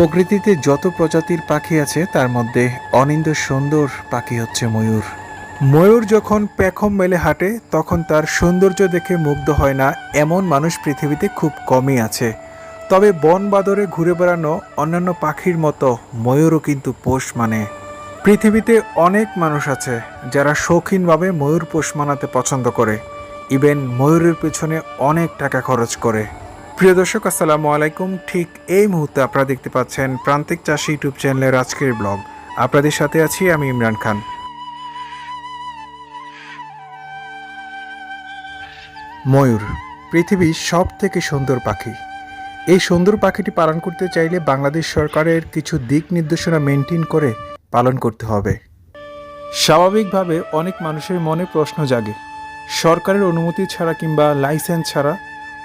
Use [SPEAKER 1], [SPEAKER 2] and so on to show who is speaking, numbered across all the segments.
[SPEAKER 1] প্রকৃতিতে যত প্রজাতির পাখি আছে, তার মধ্যে অনিন্দ সুন্দর পাখি হচ্ছে ময়ূর। ময়ূর যখন পেখম মেলে হাঁটে, তখন তার সৌন্দর্য দেখে মুগ্ধ হয় না, এমন মানুষ পৃথিবীতে খুব কমই আছে। তবে বন বাদরে ঘুরে বেড়ানো অন্যান্য পাখির মতো ময়ূরও কিন্তু পোষ মানে। পৃথিবীতে অনেক মানুষ আছে, যারা শৌখিনভাবে ময়ূর পোষ মানাতে পছন্দ করে। ইভেন ময়ূরের পেছনে অনেক টাকা খরচ করে। প্রিয় দর্শক, আসসালামু আলাইকুম। ঠিক এই মুহূর্তে আপনারা দেখতে পাচ্ছেন প্রান্তিক চাষি ইউটিউব চ্যানেলের আজকের ব্লগ। আপনাদের সাথে আছি আমি ইমরান খান। ময়ূর, পৃথিবীর সব থেকে সুন্দর পাখি। এই সুন্দর পাখিটি পালন করতে চাইলে বাংলাদেশ সরকারের কিছু দিক নির্দেশনা মেনটেন করে পালন করতে হবে। স্বাভাবিকভাবে অনেক মানুষের মনে প্রশ্ন জাগে, সরকারের অনুমতি ছাড়া কিংবা লাইসেন্স ছাড়া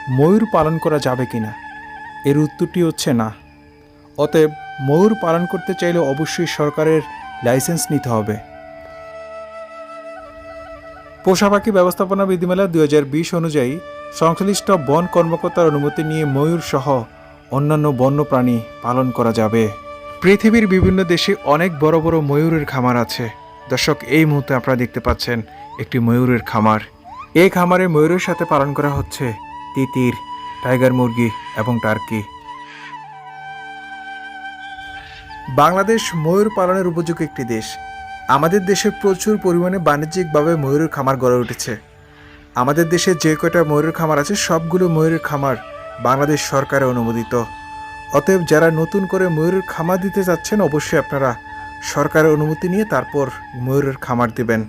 [SPEAKER 1] ময়ূর পালন করা যাবে কিনা? এর উত্তরটি হচ্ছে না। অতএব ময়ূর পালন করতে চাইলে অবশ্যই সরকারের লাইসেন্স নিতে হবে। পোষা পাখি ব্যবস্থাপনা বিধিমালা দুই অনুযায়ী সংশ্লিষ্ট বন কর্মকর্তার অনুমতি নিয়ে ময়ূর সহ অন্যান্য বন্যপ্রাণী পালন করা যাবে। পৃথিবীর বিভিন্ন দেশে অনেক বড় বড় ময়ূরের খামার আছে। দর্শক, এই মুহূর্তে আপনারা দেখতে পাচ্ছেন একটি ময়ূরের খামার। এই খামারে ময়ূরের সাথে পালন করা হচ্ছে তিতির, টাইগার মুরগি এবং টার্কি। বাংলাদেশ ময়ূর পালনের উপযোগী একটি দেশ। আমাদের দেশে প্রচুর পরিমাণে বাণিজ্যিকভাবে ময়ূরের খামার গড়ে উঠেছে। আমাদের দেশে যে কয়টা ময়ূরের খামার আছে, সবগুলো ময়ূরের খামার বাংলাদেশ সরকারের অনুমোদিত। অতএব যারা নতুন করে ময়ূরের খামার দিতে যাচ্ছেন অবশ্যই আপনারা সরকারের অনুমতি নিয়ে তারপর ময়ূরের খামার দিবেন।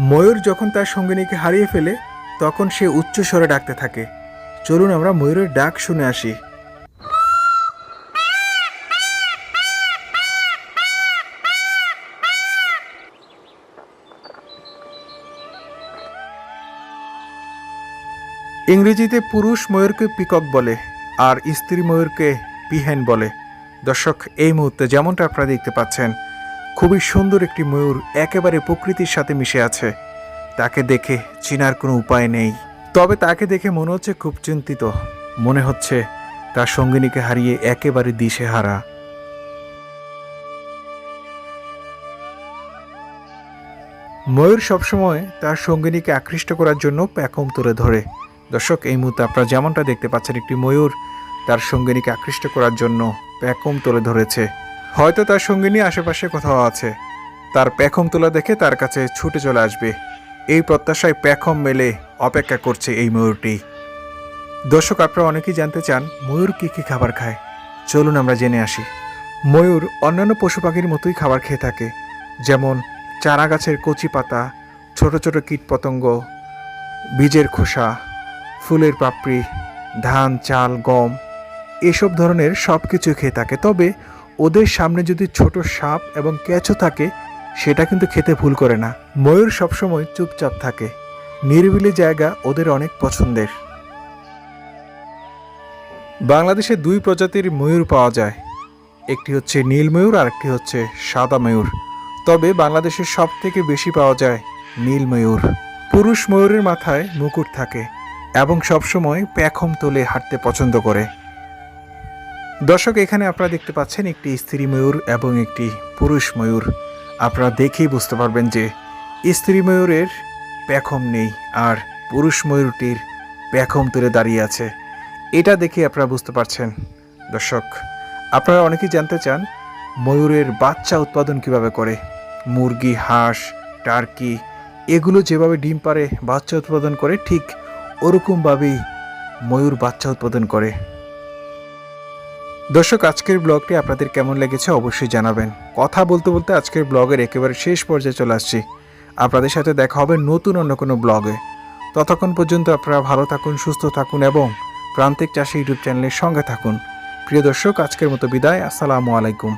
[SPEAKER 1] ময়ূর যখন তার সঙ্গিনীকে হারিয়ে ফেলে তখন সে উচ্চ স্বরে ডাকতে থাকে। চলুন আমরা ময়ূরের ডাক শুনে আসি। ইংরেজিতে পুরুষ ময়ূরকে পিকক বলে, আর স্ত্রী ময়ূরকে পিহেন বলে। দর্শক, এই মুহূর্তে যেমনটা আপনারা দেখতে পাচ্ছেন, খুবই সুন্দর একটি ময়ূর একেবারে প্রকৃতির সাথে মিশে আছে। তাকে দেখে চিনার কোনো উপায় নেই। তবে তাকে দেখে মনে হচ্ছে খুব চিন্তিত। মনে হচ্ছে তার সঙ্গিনীকে হারিয়ে একেবারে দিশেহারা। ময়ূর সবসময় তার সঙ্গিনীকে আকৃষ্ট করার জন্য প্যাকম তুলে ধরে। দর্শক, এই মুহূর্তে আপনারা যেমনটা দেখতে পাচ্ছেন, একটি ময়ূর তার সঙ্গিনীকে আকৃষ্ট করার জন্য প্যাকম তুলে ধরেছে। হয়তো তার সঙ্গিনী আশেপাশে কোথাও আছে। তার প্যাকম তোলা দেখে তার কাছে ছুটে চলে আসবে। এই প্রত্যাশায় প্যাকম মেলে অপেক্ষা করছে এই ময়ূরটি। দর্শক, আপনারা অনেকেই জানতে চান, ময়ূর কী কী খাবার খায়? চলুন আমরা জেনে আসি। ময়ূর অন্যান্য পশু পাখির মতোই খাবার খেয়ে থাকে, যেমন চারা গাছের কচি পাতা, ছোট ছোট কীটপতঙ্গ বীজের খোসা, ফুলের পাপড়ি, ধান, চাল, গম, এসব ধরনের সব কিছু খেয়ে থাকে। তবে ওদের সামনে যদি ছোট সাপ এবং কেঁচো থাকে সেটা কিন্তু খেতে ভুল করে না। ময়ূর সবসময় চুপচাপ থাকে। নিরিবিলি জায়গা ওদের অনেক পছন্দের। বাংলাদেশে দুই প্রজাতির ময়ূর পাওয়া যায়। একটি হচ্ছে নীল ময়ূর আর একটি হচ্ছে সাদা ময়ূর। তবে বাংলাদেশে সব থেকে বেশি পাওয়া যায় নীল ময়ূর। পুরুষ ময়ূরের মাথায় মুকুট থাকে এবং সবসময় প্যাখম তোলে হাঁটতে পছন্দ করে। দর্শক, এখানে আপনারা দেখতে পাচ্ছেন একটি স্ত্রী ময়ূর এবং একটি পুরুষ ময়ূর। আপনারা দেখেই বুঝতে পারবেন যে স্ত্রী ময়ূরের প্যাখম নেই আর পুরুষ ময়ূরটির প্যাখম তুলে দাঁড়িয়ে আছে। এটা দেখে আপনারা বুঝতে পারছেন। দর্শক, আপনারা অনেকেই জানতে চান, ময়ূরের বাচ্চা উৎপাদন কীভাবে করে? মুরগি, হাঁস, টার্কি, এগুলো যেভাবে ডিম পারে বাচ্চা উৎপাদন করে, ঠিক ওরকমভাবেই ময়ূর বাচ্চা উৎপাদন করে। দর্শক, আজকের ব্লগটি আপনাদের কেমন লেগেছে অবশ্যই জানাবেন। কথা বলতে বলতে আজকের ব্লগের একেবারে শেষ পর্যায়ে চলে আসছি। আপনাদের সাথে দেখা হবে নতুন অন্য কোনো ব্লগে। ততক্ষণ পর্যন্ত আপনারা ভালো থাকুন, সুস্থ থাকুন এবং প্রান্তিক চাষি ইউটিউব চ্যানেলের সঙ্গে থাকুন। প্রিয় দর্শক, আজকের মতো বিদায়। আসসালামু আলাইকুম।